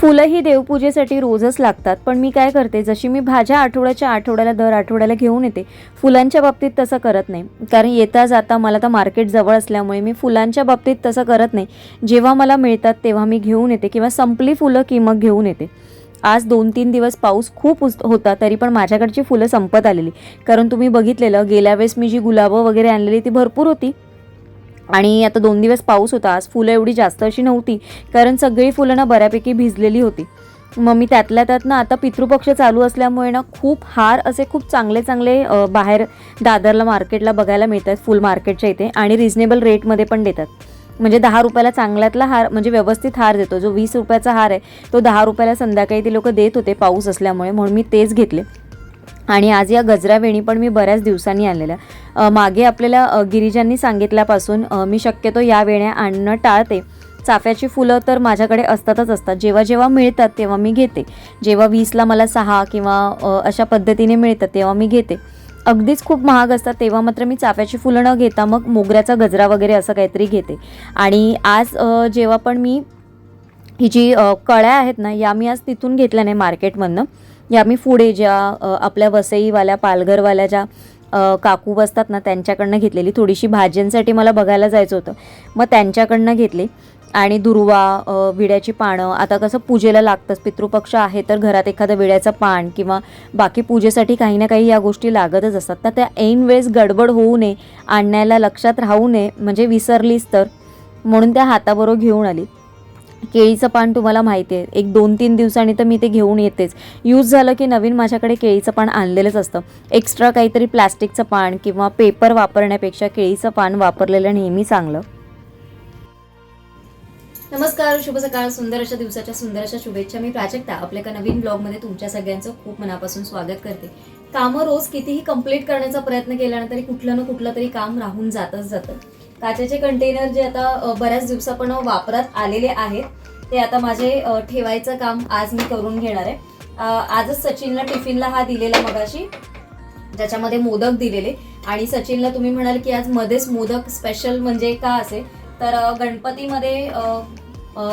फुलं ही देवपूजेसाठी रोजच लागतात. पण मी काय करते जशी मी भाज्या आठवड्याच्या आठवड्याला दर आठवड्याला घेऊन येते फुलांच्या बाबतीत तसं करत नाही. कारण येता जाता मला तर मार्केट जवळ असल्यामुळे मी फुलांच्या बाबतीत तसं करत नाही. जेव्हा मला मिळतात तेव्हा मी घेऊन येते किंवा संपली फुलं की मग घेऊन येते. आज दोन तीन दिवस पाऊस खूप उस- होता तरी पण माझ्याकडची फुलं संपत आलेली. कारण तुम्ही बघितलेलं गेल्या वेळेस मी जी गुलाबं वगैरे आणलेली ती भरपूर होती. आणि आता दोन दिवस पाऊस होता आज फुलं एवढी जास्त अशी नव्हती कारण सगळी फुलं ना बऱ्यापैकी भिजलेली होती. मग मी त्यातल्या त्यात ना आता पितृपक्ष चालू असल्यामुळे ना खूप हार असे खूप चांगले चांगले बाहेर दादरला मार्केटला बघायला मिळतात फुल मार्केटच्या इथे आणि रिजनेबल रेटमध्ये पण देतात. म्हणजे दहा रुपयाला चांगल्यातला हार म्हणजे व्यवस्थित हार देतो. जो वीस रुपयाचा हार आहे तो दहा रुपयाला संध्याकाळी ते लोक देत होते पाऊस असल्यामुळे म्हणून मी तेच घेतले. आणि आज या गजरा वेणी पण मी बऱ्याच दिवसांनी आणलेल्या. मागे आपल्याला गिरीजांनी गिरिजांनी सांगितल्यापासून मी शक्यतो या वेण्या आणणं टाळते. चाफ्याची फुलं तर माझ्याकडे असतातच असतात. जेव्हा जेव्हा मिळतात तेव्हा मी घेते. जेव्हा वीसला मला सहा किंवा अशा पद्धतीने मिळतात तेव्हा मी घेते. अगदीच खूप महाग असतात तेव्हा मात्र मी चाफ्याची फुलं न घेता मग मोगऱ्याचा गजरा वगैरे असं काहीतरी घेते. आणि आज जेव्हा पण मी ही जी कळ्या आहेत ना या मी आज तिथून घेतल्या नाही मार्केटमधनं. या मी पुढे ज्या आपल्या वसईवाल्या पालघरवाल्या ज्या काकू बसतात ना त्यांच्याकडनं घेतलेली थोडीशी भाज्यांसाठी मला बघायला जायचं होतं. मग त्यांच्याकडनं घेतली आणि दुर्वा विड्याची पानं आता कसं पूजेला लागतंच पितृपक्ष आहे तर घरात एखादं विड्याचं पान किंवा बाकी पूजेसाठी काही ना काही या गोष्टी लागतच असतात. तर त्या ऐन वेळेस गडबड होऊ नये आणण्याला लक्षात राहू नये म्हणजे विसरलीच तर म्हणून त्या हाताबरोबर घेऊन आली. केळीचं पान तुम्हाला माहिती आहे. एक दोन तीन दिवसांनी तर मी ते घेऊन येतेच. यूज झालं की नवीन माझ्याकडे केळीचं पान आणलेलंच असतं. एक्स्ट्रा काहीतरी प्लॅस्टिकचं पान किंवा पेपर वापरण्यापेक्षा केळीचं पान वापरलेलं नेहमी चांगलं. नमस्कार शुभ सकाळ. सुंदर अशा दिवसाच्या सुंदर अशा शुभेच्छा. मी प्राजक्ता. आपल्या एका नवीन ब्लॉगमध्ये तुमच्या सगळ्यांचं खूप मनापासून स्वागत करते. कामं रोज कितीही कंप्लीट करण्याचा प्रयत्न केला तरी कुठलं ना कुठलं तरी काम राहून जातच जातं. काचेचे कंटेनर जे आता बऱ्याच दिवसापण वापरात आलेले आहेत ते आता माझे ठेवायचं काम आज मी करून घेणार आहे. आजच सचिनला टिफिनला हा दिलेला मगाशी ज्याच्यामध्ये मोदक दिलेले. आणि सचिनला तुम्ही म्हणाल की आज मध्येच मोदक स्पेशल म्हणजे का असे? तर गणपतीमध्ये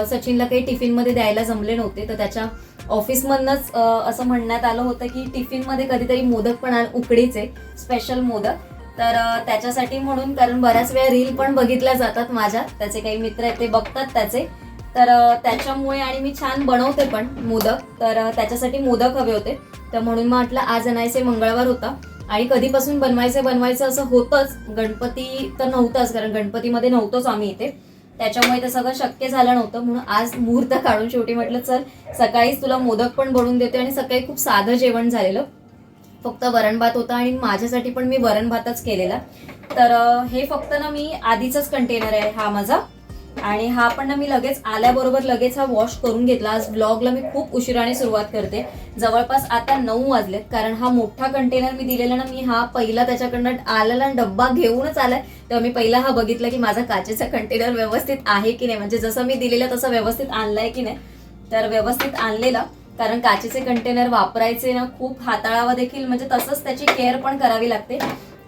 सचिनला काही टिफिनमध्ये द्यायला जमले नव्हते. तर त्याच्या ऑफिसमधनंच असं म्हणण्यात आलं होतं की टिफिनमध्ये कधीतरी मोदक पण उकडीचे स्पेशल मोदक. तर त्याच्यासाठी म्हणून कारण बऱ्याच वेळा रील पण बघितल्या जातात माझ्या. त्याचे काही मित्र आहेत ते बघतात त्याचे. तर त्याच्यामुळे आणि मी छान बनवते पण मोदक. तर त्याच्यासाठी मोदक हवे होते. तर म्हणून मग म्हटलं आज आणायचे मंगळवार होता. आणि कधीपासून बनवायचं बनवायचं असं होतंच. गणपती तर नव्हताच कारण गणपतीमध्ये नव्हतोच आम्ही इथे. त्याच्यामुळे ते सगळं शक्य झालं नव्हतं. म्हणून आज मुहूर्त काढून शेवटी म्हटलं चल सकाळीच तुला मोदक पण बनवून देते आणि सकाळी खूप साधं जेवण झालेलं. फक्त वरण भात होता आणि माझ्यासाठी पण मी वरण भातच केलेला. तर हे फक्त ना मी आधीचाच कंटेनर आहे हा माझा. आणि हा पण ना मी लगेच आल्याबरोबर लगेच हा वॉश करून घेतला. आज ब्लॉगला मी खूप उशिराने सुरुवात करते. जवळपास आता नऊ वाजलेत कारण हा मोठा कंटेनर मी दिलेला ना मी हा पहिला त्याच्याकडनं आलेला डब्बा घेऊनच आलाय. तेव्हा मी पहिला हा बघितला की माझा काचेचा कंटेनर व्यवस्थित आहे की नाही? म्हणजे जसं मी दिलेलं तसं व्यवस्थित आणलाय की नाही? तर व्यवस्थित आणलेला. कारण काचेचे कंटेनर वापरायचे ना खूप हाताळावा देखील. म्हणजे तसंच त्याची केअर पण करावी लागते.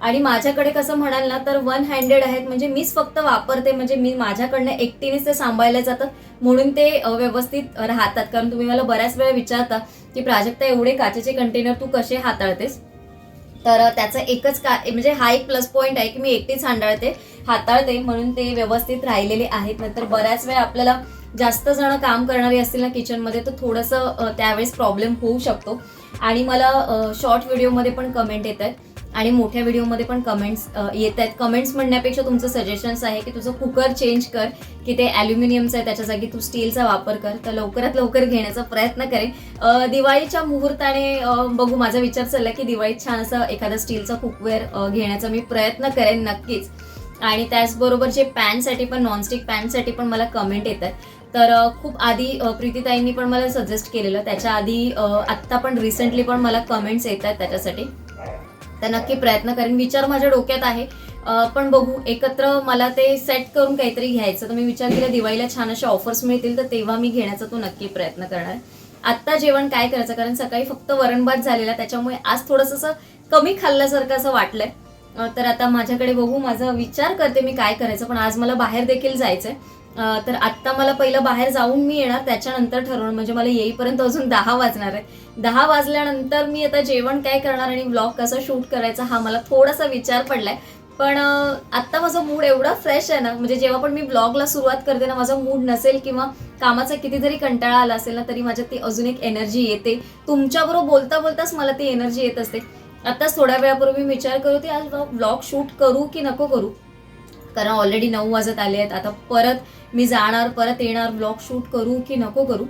आणि माझ्याकडे कसं म्हणाल ना तर वन हँडेड आहेत. म्हणजे मीच फक्त वापरते. म्हणजे मी माझ्याकडनं एकटीनेच ते सांभाळले जातात म्हणून ते व्यवस्थित राहतात. कारण तुम्ही मला बऱ्याच वेळा विचारता की प्राजक्ता एवढे काचेचे कंटेनर तू कसे हाताळतेस? तर त्याचं एकच का म्हणजे हा एक प्लस पॉईंट आहे की मी एकटीच हांडाळते हाताळते. म्हणून ते व्यवस्थित राहिलेले आहेत. नंतर बऱ्याच वेळा आपल्याला जास्त जण काम करणारी असतील ना किचनमध्ये तर थोडंसं त्यावेळेस प्रॉब्लेम होऊ शकतो. आणि मला शॉर्ट व्हिडिओमध्ये पण कमेंट येत आहेत. आणि मोठ्या व्हिडिओमध्ये पण कमेंट्स येत आहेत. कमेंट्स म्हणण्यापेक्षा तुमचं सजेशन्स आहे की तुझं कुकर चेंज कर की ते ॲल्युमिनियमचं आहे त्याच्या जागी तू स्टीलचा वापर कर. तर लवकरात लवकर घेण्याचा प्रयत्न करेन. दिवाळीच्या मुहूर्ताने बघू माझा विचार चालला की दिवाळीत छान असं एखादा स्टीलचा कुकवेअर घेण्याचा मी प्रयत्न करेन नक्कीच. आणि त्याचबरोबर जे पॅनसाठी पण नॉनस्टिक पॅनसाठी पण मला कमेंट येतात तर खूप आधी प्रीतीताईंनी पण मला सजेस्ट केलेलं. त्याच्या आधी आत्ता पण रिसेंटली पण मला कमेंट्स येत आहेत त्याच्यासाठी. तर नक्की प्रयत्न करेन. विचार माझ्या डोक्यात आहे. पण बघू एकत्र मला ते सेट करून काहीतरी घ्यायचं. तर मी विचार केला दिवाळीला छान अशा ऑफर्स मिळतील तर तेव्हा मी घेण्याचा तो नक्की प्रयत्न करणार. आत्ता जेवण काय करायचं? कारण सकाळी फक्त वरणभात झालेला त्याच्यामुळे आज थोडंसं असं कमी खाल्ल्यासारखं असं वाटलंय. तर आता माझ्याकडे बघू माझा विचार करते मी काय करायचं. पण आज मला बाहेर देखील जायचंय. तर आत्ता मला पहिलं बाहेर जाऊन मी येणार त्याच्यानंतर ठरवणार. म्हणजे मला येईपर्यंत अजून दहा वाजणार आहे. दहा वाजल्यानंतर मी आता जेवण काय करणार आणि ब्लॉग कसा शूट करायचा हा मला थोडासा विचार पडलाय. पण आत्ता माझा मूड एवढा फ्रेश आहे ना म्हणजे जेव्हा पण मी ब्लॉगला सुरुवात करते ना माझा मूड नसेल किंवा कामाचा कितीतरी कंटाळा आला असेल ना तरी माझ्यात ती अजून एक एनर्जी येते. तुमच्याबरोबर बोलता बोलताच मला ती एनर्जी येत असते. आत्ताच थोड्या वेळापूर्वी मी विचार करू ती आज ब्लॉग शूट करू की नको करू? कारण ऑलरेडी नऊ वाजत आले आहेत. आता परत मी जाणार परत येणार ब्लॉग शूट करू की नको करू?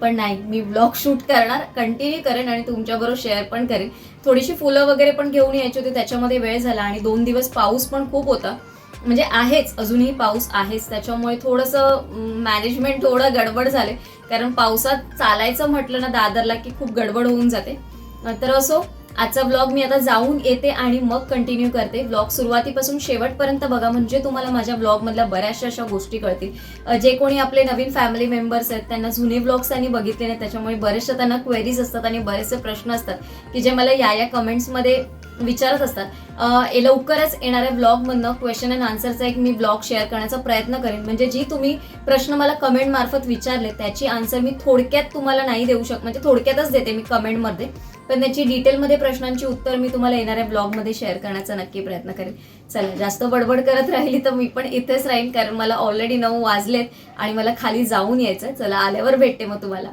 पण नाही मी ब्लॉग शूट करणार कंटिन्यू करेन आणि तुमच्याबरोबर शेअर पण करेन. थोडीशी फुलं वगैरे पण घेऊन यायची होती त्याच्यामध्ये वेळ झाला आणि दोन दिवस पाऊस पण खूप होता. म्हणजे आहेच अजूनही पाऊस आहेच. त्याच्यामुळे थोडंसं मॅनेजमेंट थोडं गडबड झाले. कारण पावसात चालायचं म्हटलं ना दादरला की खूप गडबड होऊन जाते. तर असो आजचा ब्लॉग मी आता जाऊन येते आणि मग कंटिन्यू करते. ब्लॉग सुरुवातीपासून शेवटपर्यंत बघा म्हणजे तुम्हाला माझ्या ब्लॉगमधल्या बऱ्याचशा अशा गोष्टी कळतील. जे कोणी आपले नवीन फॅमिली मेंबर्स आहेत त्यांना जुने ब्लॉग्स त्यांनी बघितले नाही त्याच्यामुळे बरेचशा त्यांना क्वेरीज असतात आणि बरेचसे प्रश्न असतात की जे मला या या कमेंट्समध्ये विचारत असतात. लवकरच येणाऱ्या ब्लॉगमधनं क्वेश्चन अँड आन्सरचा एक मी ब्लॉग शेअर करण्याचा प्रयत्न करेन. म्हणजे जी तुम्ही प्रश्न मला कमेंट मार्फत विचारले त्याची आन्सर मी थोडक्यात तुम्हाला नाही देऊ शक म्हणजे थोडक्यातच देते मी कमेंटमध्ये पण त्याची डिटेलमध्ये प्रश्नांची उत्तर मी तुम्हाला येणाऱ्या ब्लॉगमध्ये शेअर करण्याचा नक्की प्रयत्न करेन. चला जास्त बडबड करत राहिली तर मी पण इथेच राहीन कारण मला ऑलरेडी नऊ वाजलेत आणि मला खाली जाऊन यायचं चला आल्यावर भेटते मग तुम्हाला.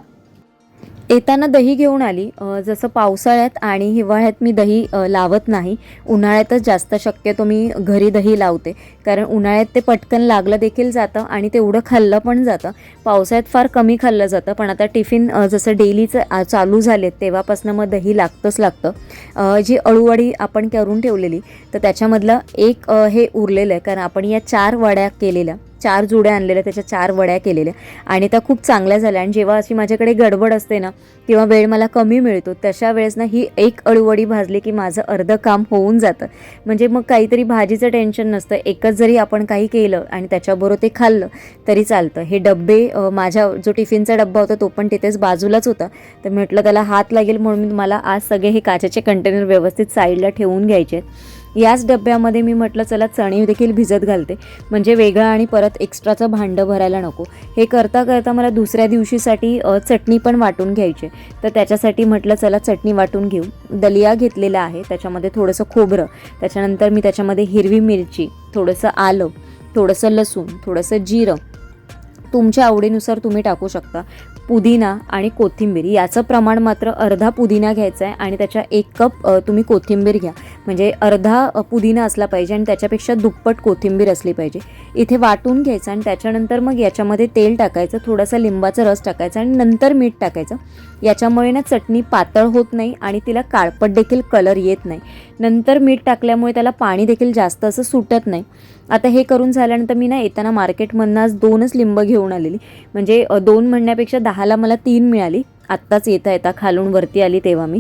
येताना दही घेऊन आली. जसं पावसाळ्यात आणि हिवाळ्यात मी दही लावत नाही. उन्हाळ्यातच जास्त शक्यतो मी घरी दही लावते. कारण उन्हाळ्यात ते पटकन लागलं देखील जातं आणि तेवढं खाल्लं पण जातं. पावसाळ्यात फार कमी खाल्लं जातं. पण आता टिफिन जसं डेलीचं चालू झाले तेव्हापासून मग दही लागतंच लागतं. जी अळूवडी आपण करून ठेवलेली तर त्याच्यामधलं एक हे उरलेलं आहे. कारण आपण या चार वड्या केलेल्या. चार जुड्या आणलेल्या त्याच्या चार वड्या केलेल्या आणि त्या खूप चांगल्या झाल्या. आणि जेव्हा अशी माझ्याकडे गडबड असते ना किंवा वेळ मला कमी मिळतो. तशा वेळेस ना ही एक अळूवडी भाजली की माझं अर्धं काम होऊन जातं. म्हणजे मग काहीतरी भाजीचं टेन्शन नसतं. एकच जरी आपण काही केलं आणि त्याच्याबरोबर ते खाल्लं तरी चालतं. हे डब्बे माझ्या जो टिफिनचा डब्बा होता तो पण तिथेच बाजूलाच होता. तर म्हटलं त्याला हात लागेल म्हणून मला आज सगळे हे काचेचे कंटेनर व्यवस्थित साईडला ठेवून घ्यायचे आहेत. याच डब्यामध्ये मी म्हटलं चला चणे देखील भिजत घालते. म्हणजे वेगळं आणि परत एक्स्ट्राचं भांडं भरायला नको. हे करता करता मला दुसऱ्या दिवशीसाठी चटणी पण वाटून घ्यायची आहे. तर त्याच्यासाठी म्हटलं चला चटणी वाटून घेऊ. दलिया घेतलेला आहे. त्याच्यामध्ये थोडंसं खोबरं. त्याच्यानंतर मी त्याच्यामध्ये हिरवी मिरची थोडंसं आलं थोडंसं लसूण थोडंसं जिरं. तुमच्या आवडीनुसार तुम्ही टाकू शकता. पुदिना आणि कोथिंबीर याचं प्रमाण मात्र अर्धा पुदिना घ्यायचा आहे आणि त्याच्या एक कप तुम्ही कोथिंबीर घ्या. म्हणजे अर्धा पुदिना असला पाहिजे आणि त्याच्यापेक्षा दुप्पट कोथिंबीर असली पाहिजे. इथे वाटून घ्यायचं आणि त्याच्यानंतर मग याच्यामध्ये तेल टाकायचं थोडासा लिंबाचा रस टाकायचा आणि नंतर मीठ टाकायचं. याच्यामुळे ना चटणी पातळ होत नाही आणि तिला काळपट देखील कलर येत नाही. नंतर मीठ टाकल्यामुळे त्याला पाणी देखील जास्त असं सुटत नाही. आता हे करून झाल्यानंतर मी ना येताना मार्केटमधनं आज दोनच लिंब घेऊन आलेली. म्हणजे दोन म्हणण्यापेक्षा दहाला मला तीन मिळाली. आत्ताच येता येता खालून वरती आली तेव्हा मी.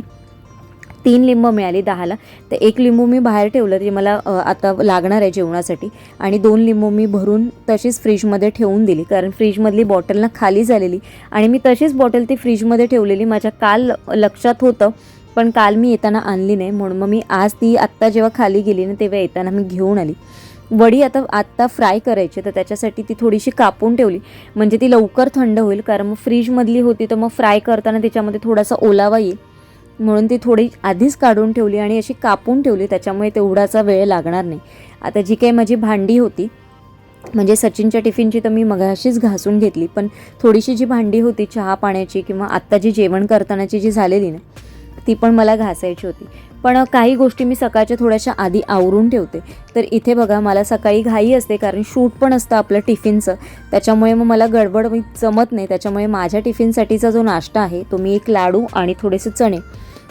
तीन लिंब मिळाली दहाला. तर एक लिंबू मी बाहेर ठेवलं ते मला आता लागणार आहे जेवणासाठी. आणि दोन लिंबू मी भरून तशीच फ्रीजमध्ये ठेवून दिली. कारण फ्रीजमधली बॉटल ना खाली झालेली. आणि मी तशीच बॉटल ती फ्रीजमध्ये ठेवलेली. माझ्या काल लक्षात होतं. पण काल मी येताना आणली नाही. म्हणून मग मी आज ती आत्ता जेव्हा खाली गेली ना तेव्हा येताना मी घेऊन आली. वडी आता आत्ता फ्राय करायची तर त्याच्यासाठी ती थोडीशी कापून ठेवली. म्हणजे ती लवकर थंड होईल कारण मग फ्रीजमधली होती तर मग फ्राय करताना त्याच्यामध्ये थोडासा ओलावा येईल. म्हणून ती थोडी आधीच काढून ठेवली आणि अशी कापून ठेवली त्याच्यामुळे तेवढाचा वेळ लागणार नाही. आता जी काही माझी भांडी होती म्हणजे सचिनच्या टिफिनची तर मी मगाशीच घासून घेतली पण थोडीशी जी भांडी होती चहा पाण्याची किंवा आत्ता जी जेवण करतानाची जी झालेली ना ती पण मला घासायची होती. पण काही गोष्टी मी सकाळच्या थोड्याशा आधी आवरून ठेवते. तर इथे बघा मला सकाळी घाई असते कारण शूट पण असतं आपलं टिफिनचं. त्याच्यामुळे मग मला गडबड मी जमत नाही. त्याच्यामुळे माझ्या टिफिनसाठीचा जो नाश्ता आहे तो मी एक लाडू आणि थोडेसे चणे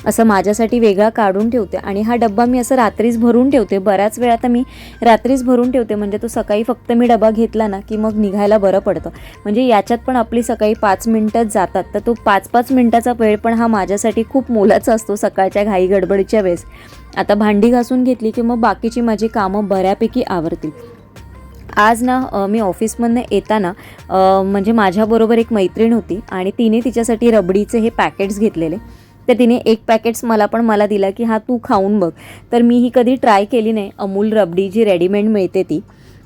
असं माझ्यासाठी वेगळा काढून ठेवते. आणि हा डब्बा मी असं रात्रीच भरून ठेवते. बऱ्याच वेळा तर मी रात्रीच भरून ठेवते. म्हणजे तो सकाळी फक्त मी डबा घेतला ना की मग निघायला बरं पडतं. म्हणजे याच्यात पण आपली सकाळी पाच मिनटंच जातात. तर तो पाच पाच मिनटाचा वेळ पण हा माझ्यासाठी खूप मोलाचा असतो सकाळच्या घाई गडबडीच्या वेळेस. आता भांडी घासून घेतली की मग बाकीची माझी कामं बऱ्यापैकी आवरतील. आज ना मी ऑफिसमधनं येताना म्हणजे माझ्याबरोबर एक मैत्रीण होती आणि तिने तिच्यासाठी रबडीचे हे पॅकेट्स घेतलेले. तर तिने एक पॅकेट्स मला पण मला दिला की हा तू खाऊन बघ. तर मी ही कधी ट्राय केली नाही. अमूल रबडी जी रेडीमेड मिळते ती.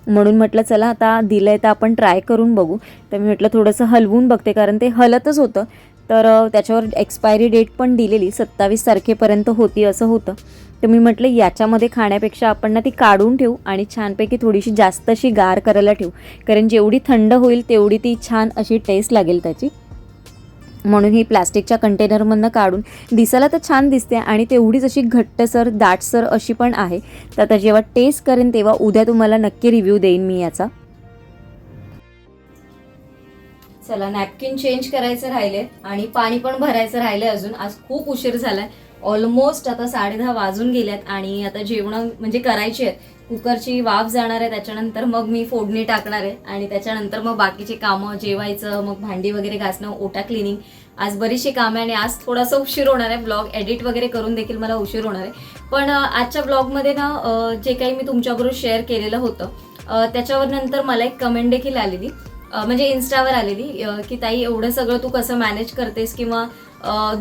म्हणून म्हटलं चला आता दिलं आहे तर आपण ट्राय करून बघू. तर मी म्हटलं थोडंसं हलवून बघते कारण ते हलतच होतं. तर त्याच्यावर एक्सपायरी डेट पण दिलेली सत्तावीस तारखेपर्यंत होती असं होतं. तर मी म्हटलं याच्यामध्ये खाण्यापेक्षा आपण ना ती काढून ठेवू आणि छानपैकी थोडीशी जास्त अशी गार करायला ठेवू. कारण जेवढी थंड होईल तेवढी ती छान अशी टेस्ट लागेल त्याची. म्हणून ही प्लास्टिकच्या कंटेनरमधनं काढून दिसायला तर छान दिसते आणि तेवढीच अशी घट्टसर दाटसर अशी पण आहे. तर आता जेव्हा टेस्ट करेन तेव्हा उद्या तुम्हाला नक्की रिव्ह्यू देईन मी याचा. चला नॅपकिन चेंज करायचं राहिले आणि पाणी पण भरायचं राहिलंय अजून. आज खूप उशीर झालाय. ऑलमोस्ट आता साडेदहा वाजून गेल्यात आणि आता जेवण म्हणजे करायची आहेत. कुकरची वाफ जाणार आहे त्याच्यानंतर मग मी फोडणी टाकणार आहे आणि त्याच्यानंतर मग बाकीचे कामं जेवायचं मग भांडी वगैरे घासणं ओटा क्लिनिंग आज बरीचशी कामं आहे आणि आज थोडासा उशीर होणार आहे. ब्लॉग एडिट वगैरे करून देखील मला उशीर होणार आहे. पण आजच्या ब्लॉगमध्ये ना जे काही मी तुमच्याबरोबर शेअर केलेलं होतं त्याच्यावर नंतर मला एक कमेंट देखील आलेली. म्हणजे इन्स्टावर आलेली की ताई एवढं सगळं तू कसं मॅनेज करतेस किंवा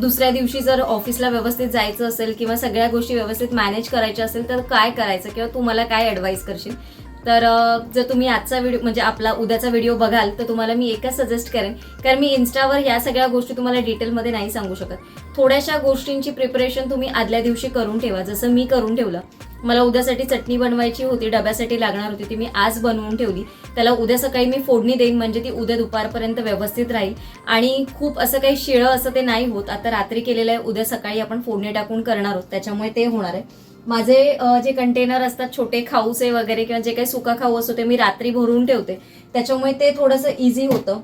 दुसऱ्या दिवशी जर ऑफिसला व्यवस्थित जायचं असेल किंवा सगळ्या गोष्टी व्यवस्थित मॅनेज करायच्या असेल तर काय करायचं? किंवा तू मला काय ॲडवाईस करशील? तर जर तुम्ही आजचा व्हिडिओ म्हणजे आपला उद्याचा व्हिडिओ बघाल तर तुम्हाला मी एकच सजेस्ट करेन. कारण मी इन्स्टावर ह्या सगळ्या गोष्टी तुम्हाला डिटेलमध्ये नाही सांगू शकत. थोड्याशा गोष्टींची प्रिपरेशन तुम्ही आदल्या दिवशी करून ठेवा. जसं मी करून ठेवलं. मला उद्यासाठी चटणी बनवायची होती डब्यासाठी लागणार होती ती मी आज बनवून ठेवली. त्याला उद्या सकाळी मी फोडणी देईन म्हणजे ती उद्या दुपारपर्यंत व्यवस्थित राहील. आणि खूप असं काही शिळं असं ते नाही होत. आता रात्री केलेलं आहे उद्या सकाळी आपण फोडणी टाकून करणार आहोत. त्याच्यामुळे ते होणार आहे. माझे जे कंटेनर असतात छोटे खाऊचे वगैरे किंवा जे काही सुका खाऊ असतो ते मी रात्री भरून ठेवते. त्याच्यामुळे ते थोडंसं इझी होतं.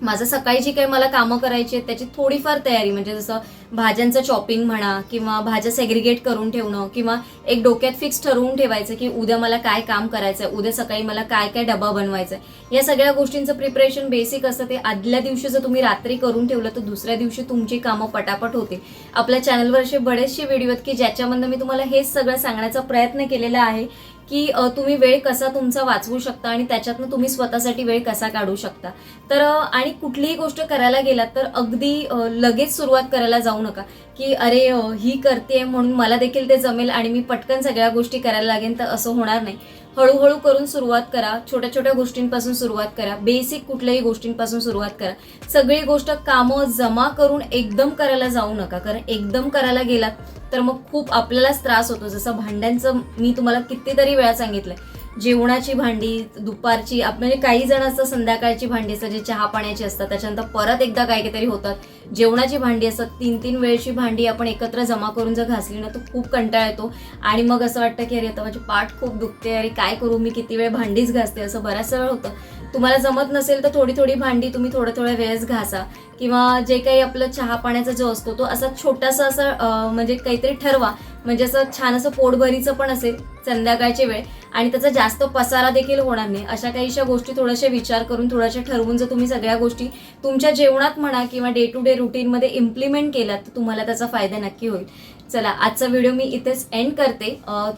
माझं सकाळी जी काही मला कामं करायची आहेत त्याची थोडीफार तयारी म्हणजे जसं भाज्यांचं चॉपिंग म्हणा किंवा भाज्या सेग्रिगेट करून ठेवणं किंवा एक डोक्यात फिक्स ठरवून ठेवायचं की उद्या मला काय काम करायचं आहे उद्या सकाळी मला काय काय डबा बनवायचा आहे या सगळ्या गोष्टींचं प्रिपरेशन बेसिक असतं. ते आदल्या दिवशी जर तुम्ही रात्री करून ठेवलं तर दुसऱ्या दिवशी तुमची कामं पटापट होतील. आपल्या चॅनलवर असे बरेचसे व्हिडिओ आहेत की ज्याच्यामधनं मी तुम्हाला हेच सगळं सांगण्याचा प्रयत्न केलेला आहे. की तुम्ही वेळ कसा तुमचा वाचवू शकता आणि त्याच्यातनं तुम्ही स्वतःसाठी वेळ कसा काढू शकता? तर आणि कुठलीही गोष्ट करायला गेलात तर अगदी लगेच सुरुवात करायला जाऊ नका. की अरे ही करते म्हणून मला देखील ते जमेल आणि मी पटकन सगळ्या गोष्टी करायला लागेन तर असं होणार नाही. हळूहळू करून सुरुवात करा छोट्या छोट्या गोष्टींपासून सुरुवात करा बेसिक कुठल्याही गोष्टींपासून सुरुवात करा. सगळी गोष्ट कामं जमा करून एकदम करायला जाऊ नका कारण एकदम करायला गेलात तर मग खूप आपल्यालाच त्रास होतो. जसं भांड्यांचं मी तुम्हाला कितीतरी वेळा सांगितलं जेवणाची भांडी दुपारची म्हणजे काही जण असतं संध्याकाळची भांडी असतात जे चहा पाण्याची असतात. त्याच्यानंतर परत एकदा काय काहीतरी होतात. जेवणाची भांडी असतात तीन तीन वेळची भांडी आपण एकत्र जमा करून जर घासली ना तर खूप कंटाळा येतो. आणि मग असं वाटतं की अरे आता माझी पाठ खूप दुखते अरे काय करू मी? किती वेळ भांडीच घासते? असं बऱ्याच वेळ होतं. तुम्हाला जमत नसेल तर थोडी थोडी भांडी तुम्ही थोड्या थोड्या वेळेस घासा. किंवा जे काही आपलं चहा पाण्याचा जो असतो तो असा छोटासा असं म्हणजे काहीतरी ठरवा. म्हणजे असं छान असं पोटभरीचं पण असेल संध्याकाळची वेळ. आणि त्याचा जास्त पसारा देखील होणार नाही. अशा काहीशा गोष्टी थोड्याशा विचार करून थोड्याशा ठरवून जर तुम्ही सगळ्या गोष्टी तुमच्या जेवणात म्हणा किंवा डे टू डे रुटीनमध्ये इम्प्लिमेंट केलात तर तुम्हाला त्याचा फायदा नक्की होईल. चला आजचा व्हिडिओ मी इथेच एंड करते.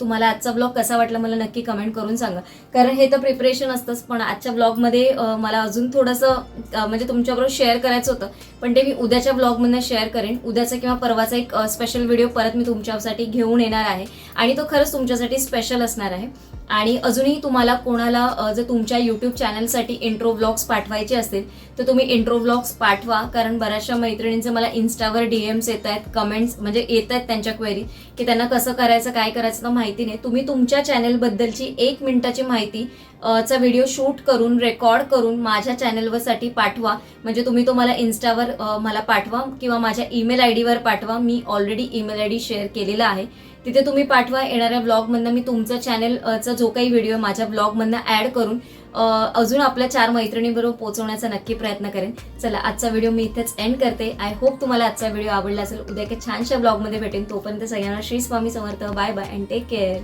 तुम्हाला आजचा ब्लॉग कसा वाटला मला नक्की कमेंट करून सांगा. कारण हे तर प्रिपरेशन असतंच पण आजच्या ब्लॉगमध्ये मला अजून थोडंसं म्हणजे तुमच्याबरोबर शेअर करायचं होतं. पण ते मी उद्याच्या ब्लॉगमधनं शेअर करेन. उद्याचा किंवा परवाचा एक स्पेशल व्हिडिओ परत मी तुमच्यासाठी घेऊन येणार आहे. आणि तो खरंच तुमच्यासाठी स्पेशल असणार आहे. आणि अजूनही तुम्हाला कोणाला जर तुमच्या यूट्यूब चॅनलसाठी इंट्रो व्लॉग्स पाठवायचे असतील तर तुम्ही इंट्रो व्लॉग्स पाठवा. कारण बऱ्याचशा मैत्रिणींचे मला इन्स्टावर डी एम्स येत आहेत कमेंट्स म्हणजे येत आहेत त्यांच्या क्वेरी की त्यांना कसं करायचं काय करायचं तर माहिती नाही. तुम्ही तुमच्या चॅनलबद्दलची एक मिनिटाची माहिती चा व्हिडिओ शूट करून रेकॉर्ड करून माझ्या चॅनलवरसाठी पाठवा. म्हणजे तुम्ही तो मला इन्स्टावर मला पाठवा किंवा माझ्या ईमेल आय डीवर पाठवा. मी already email I D share केलेला आहे. तिथे तुम्ही पाठवा. येणाऱ्या ब्लॉगमधनं मी तुमचं चॅनलचा जो काही व्हिडिओ माझ्या ब्लॉगमधनं ॲड करून अजून आपल्या चार मैत्रिणीबरोबर पोहोचवण्याचा नक्की प्रयत्न करेन. चला आजचा व्हिडिओ मी इथेच एंड करते. आय होप तुम्हाला आजचा व्हिडिओ आवडला असेल. उद्या एका छानशा ब्लॉगमध्ये भेटेन. तोपर्यंत सगळ्यांना Shri Swami Samarth. Bye bye and take care